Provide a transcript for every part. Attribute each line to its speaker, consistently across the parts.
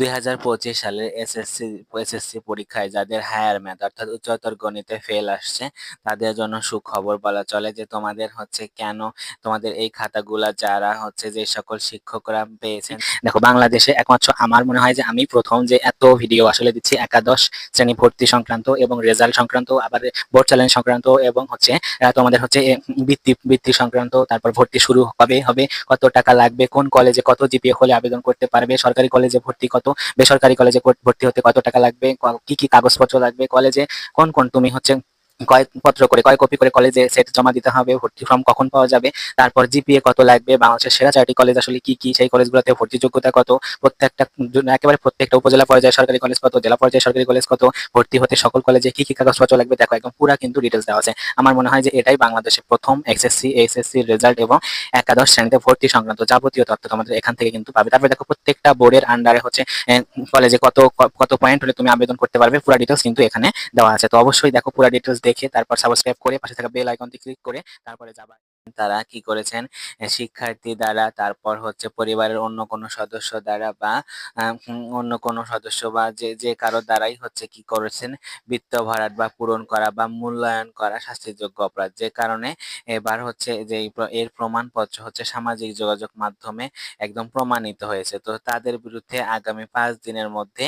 Speaker 1: দুই হাজার পঁচিশ সালের এসএসসি এসএসসি পরীক্ষায় যাদের হায়ার ম্যাথ অর্থাৎ উচ্চতর গণিতে ফেল আসছে, তাদের জন্য সুখবর বলা চলে যে তোমাদের হচ্ছে কেন তোমাদের এই খাতাগুলা যারা হচ্ছে যে সকল শিক্ষকরা পেয়েছেন। দেখো, বাংলাদেশে একমাত্র আমার মনে হয় যে আমি প্রথম যে এত ভিডিও আসলে দিচ্ছি, একাদশ শ্রেণি ভর্তি সংক্রান্ত এবং রেজাল্ট সংক্রান্ত, আবার বোর্ড চ্যালেঞ্জ সংক্রান্ত এবং হচ্ছে তোমাদের হচ্ছে বৃত্তি বৃত্তি সংক্রান্ত, তারপর ভর্তি শুরু কবে হবে কত টাকা লাগবে, কোন কলেজে কত জিপিএ হলে আবেদন করতে পারবে, সরকারি কলেজে ভর্তি কত বেসরকারি কলেজে ভর্তি হতে কত টাকা লাগবে? ক- কি কাগজপত্র লাগবে? কলেজে কোন কোন তুমি হচ্ছে কয় পত্র করে কয় কপি করে কলেজে সেট জমা দিতে হবে, ভর্তি ফর্ম কখন পাওয়া যাবে, তারপর জিপিএ কত লাগবে, বাংলাদেশের সেরা চারটি কলেজ আসলে কি কি, সেই কলেজগুলোতে ভর্তি যোগ্যতা কত, প্রত্যেকটা একেবারে প্রত্যেকটা উপজেলা পর্যায়ে সরকারি কলেজ কত, জেলা পর্যায়ে সরকারি কলেজ কত, ভর্তি হতে সকল কলেজে কি কি কাগজপত্র লাগবে, দেখো একদম পুরা কিন্তু ডিটেলস দেওয়া আছে। আমার মনে হয় যে এটাই বাংলাদেশের প্রথম এসএসসি এসএসসি রেজাল্ট এবং একাদশ শ্রেণীতে ভর্তি সংক্রান্ত যাবতীয় তথ্য তোমাদের এখান থেকে কিন্তু পাবে। তারপরে দেখো প্রত্যেকটা বোর্ডের আন্ডারে হচ্ছে কলেজে কত কত পয়েন্ট হলে তুমি আবেদন করতে পারবে, পুরো ডিটেলস কিন্তু এখানে দেওয়া আছে। তো অবশ্যই দেখো পুরো ডিটেলস দেখে তারপর সাবস্ক্রাইব করে পাশে থাকা বেল আইকনটি ক্লিক করে তারপরে যাবা। তারা কি করেছেন? শিক্ষার্থী দ্বারা, তারপর হচ্ছে পরিবারের অন্য কোনো সদস্য দ্বারা বা অন্য কোনো সদস্য বা যে যে কারও দ্বারাই হচ্ছে কি করেছেন? বৃত্ত ভরাট বা পূরণ করা বা মূল্যায়ন করা শাস্তিযোগ্য অপরাধ। যে কারণে এবার হচ্ছে যে এর প্রমাণপত্র হচ্ছে সামাজিক যোগাযোগ মাধ্যমে একদম প্রমাণিত হয়েছে। তো তাদের বিরুদ্ধে আগামী পাঁচ দিনের মধ্যে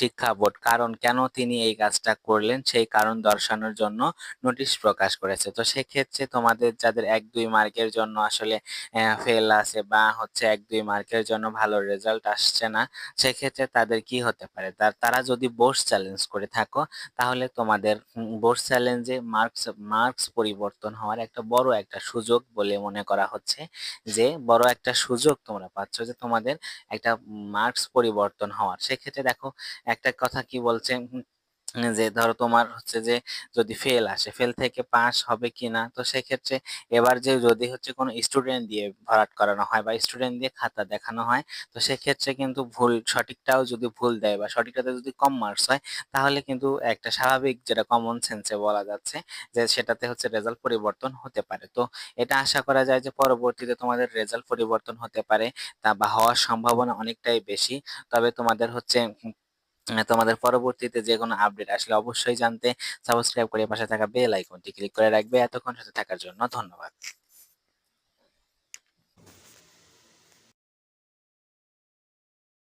Speaker 1: শিক্ষা বোর্ড, কারণ কেন তিনি এই কাজটা করলেন? সেই কারণ দর্শানোর জন্য নোটিশ প্রকাশ করেছে। তো সেক্ষেত্রে তোমাদের যাদের এক দুই মার্কের জন্য আসলে ফেল আছে বা হচ্ছে এক দুই মার্কের জন্য ভালো রেজাল্ট আসছে না, সেক্ষেত্রে তাদের কি হতে পারে? তার, তারা যদি বোর্ড চ্যালেঞ্জ করে থাকো, তাহলে তোমাদের বোর্ড চ্যালেঞ্জে মার্কস মার্কস পরিবর্তন হওয়ার একটা বড় একটা সুযোগ বলে মনে করা হচ্ছে, যে বড় একটা সুযোগ তোমরা পাচ্ছ যে তোমাদের একটা মার্কস পরিবর্তন হওয়ার। সেক্ষেত্রে দেখো, একটা কথা কি বলছে যে ধরো তোমার হচ্ছে যে যদি ফেল আসে ফেল থেকে পাস হবে কিনা, তো সেক্ষেত্রে এবার যে যদি হচ্ছে কোনো স্টুডেন্ট দিয়ে ভরাট করানো হয় বা স্টুডেন্ট দিয়ে খাতা দেখানো হয়, তো সেক্ষেত্রে কিন্তু ভুল, সঠিকটাও যদি ভুল দেয় বা সঠিকটাতে যদি কম মার্কস হয়, তাহলে কিন্তু একটা স্বাভাবিক যেটা কমন সেন্সে বলা যাচ্ছে যে সেটাতে হচ্ছে রেজাল্ট পরিবর্তন হতে পারে। তো এটা আশা করা যায় যে পরবর্তীতে তোমাদের রেজাল্ট পরিবর্তন হতে পারে তা বা হওয়ার সম্ভাবনা অনেকটাই বেশি। তবে তোমাদের হচ্ছে তোমাদের পরবর্তীতে যে কোনো আপডেট আসলে অবশ্যই জানতে সাবস্ক্রাইব করে পাশে থাকা বেল আইকনটি ক্লিক করে রাখবে। এতক্ষণ সাথে থাকার জন্য ধন্যবাদ।